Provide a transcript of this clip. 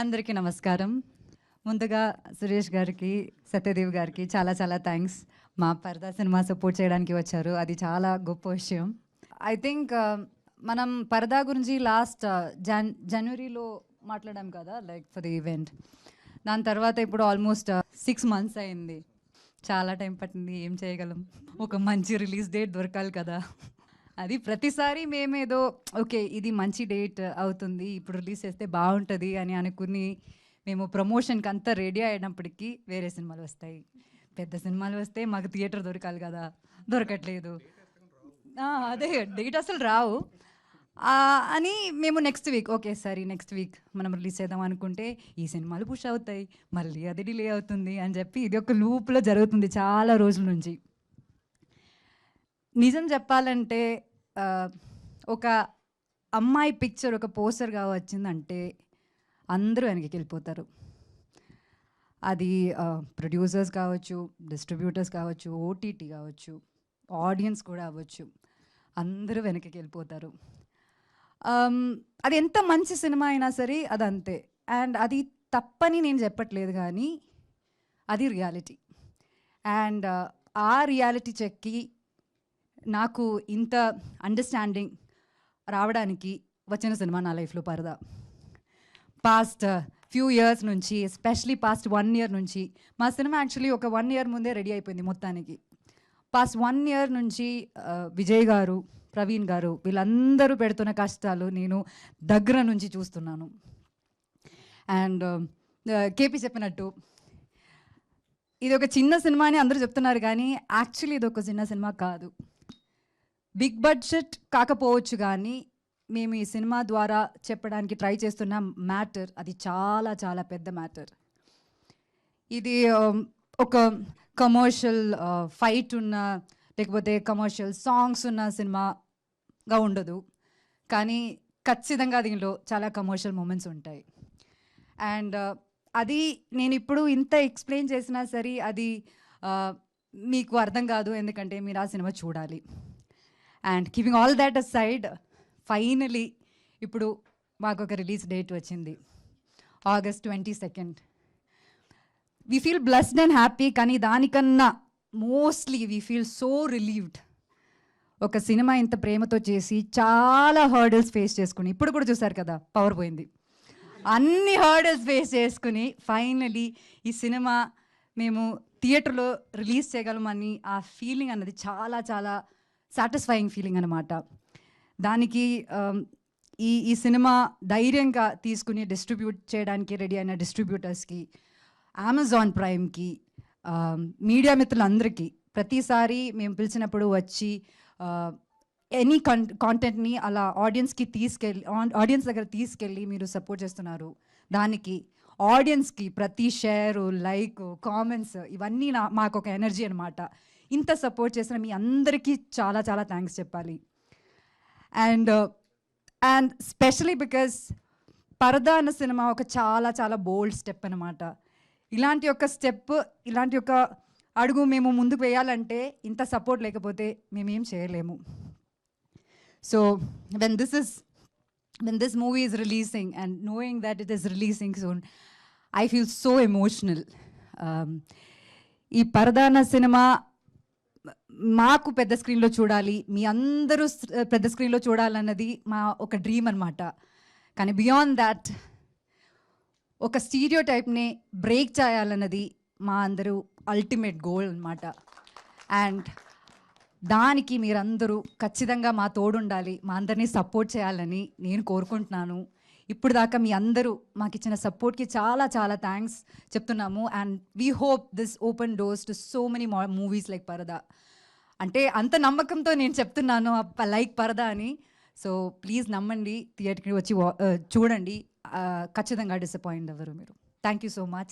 అందరికీ నమస్కారం. ముందుగా సురేష్ గారికి సత్యదేవ్ గారికి చాలా చాలా థ్యాంక్స్ మా పరదా సినిమా సపోర్ట్ చేయడానికి వచ్చారు. అది చాలా గొప్ప విషయం. ఐ థింక్ uh, మనం పరదా గురించి లాస్ట్ జన్ జనవరిలో మాట్లాడాం కదా లైక్ ఫర్ ది ఈవెంట్ దాని తర్వాత ఇప్పుడు ఆల్మోస్ట్ సిక్స్ మంత్స్ అయింది. చాలా టైం పట్టింది ఏం చేయగలం? ఒక మంచి రిలీజ్ డేట్ దొరకాలి కదా. అది ప్రతిసారి మేమేదో ఓకే ఇది మంచి డేట్ అవుతుంది ఇప్పుడు రిలీజ్ చేస్తే బాగుంటుంది అని అనుకుని మేము ప్రమోషన్కి అంతా రెడీ అయినప్పటికీ వేరే సినిమాలు వస్తాయి. పెద్ద సినిమాలు వస్తే మాకు థియేటర్ దొరకాలి కదా దొరకట్లేదు. అదే డేట్ అసలు రావు. అని మేము నెక్స్ట్ వీక్ ఓకే సరే నెక్స్ట్ వీక్ మనం రిలీజ్ చేద్దాం అనుకుంటే ఈ సినిమాలు పుష్ అవుతాయి మళ్ళీ అది డిలే అవుతుంది అని చెప్పి ఇది ఒక లూప్లో జరుగుతుంది చాలా రోజుల నుంచి. నిజం చెప్పాలంటే ఒక అమ్మాయి పిక్చర్ ఒక పోస్టర్గా వచ్చిందంటే అందరూ వెనక్కి వెళ్ళిపోతారు. అది ప్రొడ్యూసర్స్ కావచ్చు డిస్ట్రిబ్యూటర్స్ కావచ్చు ఓటీటీ కావచ్చు ఆడియన్స్ కూడా అవ్వచ్చు. అందరూ వెనక్కి వెళ్ళిపోతారు. అది ఎంత మంచి సినిమా అయినా సరే అది అంతే అండ్ అది తప్పని నేను చెప్పట్లేదు కానీ అది రియాలిటీ. అండ్ ఆ రియాలిటీ చెక్కి నాకు ఇంత అండర్స్టాండింగ్ రావడానికి వచ్చిన సినిమా నా లైఫ్లో పరదా. పాస్ట్ ఫ్యూ ఇయర్స్ నుంచి ఎస్పెషలీ పాస్ట్ వన్ ఇయర్ నుంచి మా సినిమా యాక్చువల్లీ ఒక వన్ ఇయర్ ముందే రెడీ అయిపోయింది మొత్తానికి. పాస్ట్ వన్ ఇయర్ నుంచి uh, విజయ్ గారు ప్రవీణ్ గారు వీళ్ళందరూ పెడుతున్న కష్టాలు నేను దగ్గర నుంచి చూస్తున్నాను. అండ్ కేపీ um, uh, చెప్పినట్టు ఇది ఒక చిన్న సినిమా అని అందరూ చెప్తున్నారు కానీ యాక్చువల్లీ ఇది ఒక చిన్న సినిమా కాదు. బిగ్ బడ్జెట్ కాకపోవచ్చు కానీ మేము ఈ సినిమా ద్వారా చెప్పడానికి ట్రై చేస్తున్న మ్యాటర్ అది చాలా చాలా పెద్ద మ్యాటర్. ఇది ఒక కమర్షియల్ ఫైట్ ఉన్న లేకపోతే కమర్షియల్ సాంగ్స్ ఉన్న సినిమాగా ఉండదు. కానీ ఖచ్చితంగా దీనిలో చాలా కమర్షియల్ మూమెంట్స్ ఉంటాయి. అండ్ అది నేను ఇప్పుడు ఇంత ఎక్స్ప్లెయిన్ చేసినా సరే అది మీకు అర్థం కాదు ఎందుకంటే మీరు ఆ సినిమా చూడాలి. And keeping all that aside finally ఇప్పుడు మాకు ఒక రిలీజ్ డేట్ వచ్చింది. August twenty second we feel blessed and happy కానీ దానికన్నా mostly we feel so relieved ఒక సినిమా ఇంత ప్రేమతో చేసి చాలా హర్డల్స్ ఫేస్ చేసుకుని ఇప్పుడు కూడా చూసారు కదా పవర్ పోయింది. అన్ని హర్డల్స్ ఫేస్ చేసుకుని ఫైనలీ ఈ సినిమా మేము థియేటర్లో రిలీజ్ చేయగలమని ఆ ఫీలింగ్ అన్నది చాలా చాలా సాటిస్ఫైయింగ్ ఫీలింగ్ అనమాట దానికి um, ఈ ఈ సినిమా ధైర్యంగా తీసుకుని డిస్ట్రిబ్యూట్ చేయడానికి రెడీ అయిన డిస్ట్రిబ్యూటర్స్కి అమెజాన్ ప్రైమ్కి మీడియా మిత్రులందరికీ ప్రతిసారి మేము పిలిచినప్పుడు వచ్చి ఎనీ కన్ కాంటెంట్ని అలా ఆడియన్స్కి తీసుకెళ్ళి ఆడియన్స్ దగ్గర తీసుకెళ్ళి మీరు సపోర్ట్ చేస్తున్నారు. దానికి ఆడియన్స్కి ప్రతి షేరు లైక్ కామెంట్స్ ఇవన్నీ నా మాకు ఒక ఎనర్జీ అనమాట ఇంత సపోర్ట్ చేసిన మీ అందరికీ చాలా చాలా థ్యాంక్స్ చెప్పాలి. అండ్ అండ్ స్పెషలీ బికాస్ పరదా అన్న సినిమా ఒక చాలా చాలా బోల్డ్ స్టెప్ అనమాట ఇలాంటి ఒక స్టెప్ ఇలాంటి ఒక అడుగు మేము ముందుకు వేయాలంటే ఇంత సపోర్ట్ లేకపోతే మేమేం చేయలేము. So when this is when this movie is releasing and knowing that it is releasing soon I feel so emotional ఈ పరదాన సినిమా మాకు పెద్ద స్క్రీన్లో చూడాలి మీ అందరూ పెద్ద స్క్రీన్లో చూడాలన్నది మా ఒక డ్రీమ్ అనమాట కానీ బియాండ్ దాట్ ఒక స్టీరియో టైప్ని బ్రేక్ చేయాలన్నది మా అందరూ అల్టిమేట్ గోల్ అనమాట అండ్ దానికి మీరందరూ ఖచ్చితంగా మా తోడుండాలి మా అందరినీ సపోర్ట్ చేయాలని నేను కోరుకుంటున్నాను. ఇప్పుడు దాకా మీ అందరూ మాకు ఇచ్చిన సపోర్ట్కి చాలా చాలా థ్యాంక్స్ చెప్తున్నాము. And we hope this open doors to so many movies like Paradha అంటే అంత నమ్మకంతో నేను చెప్తున్నాను లైక్ పరదా అని. సో ప్లీజ్ నమ్మండి థియేటర్కి వచ్చి చూడండి. ఖచ్చితంగా డిసప్పాయింట్ అవ్వరు మీరు. Thank you so much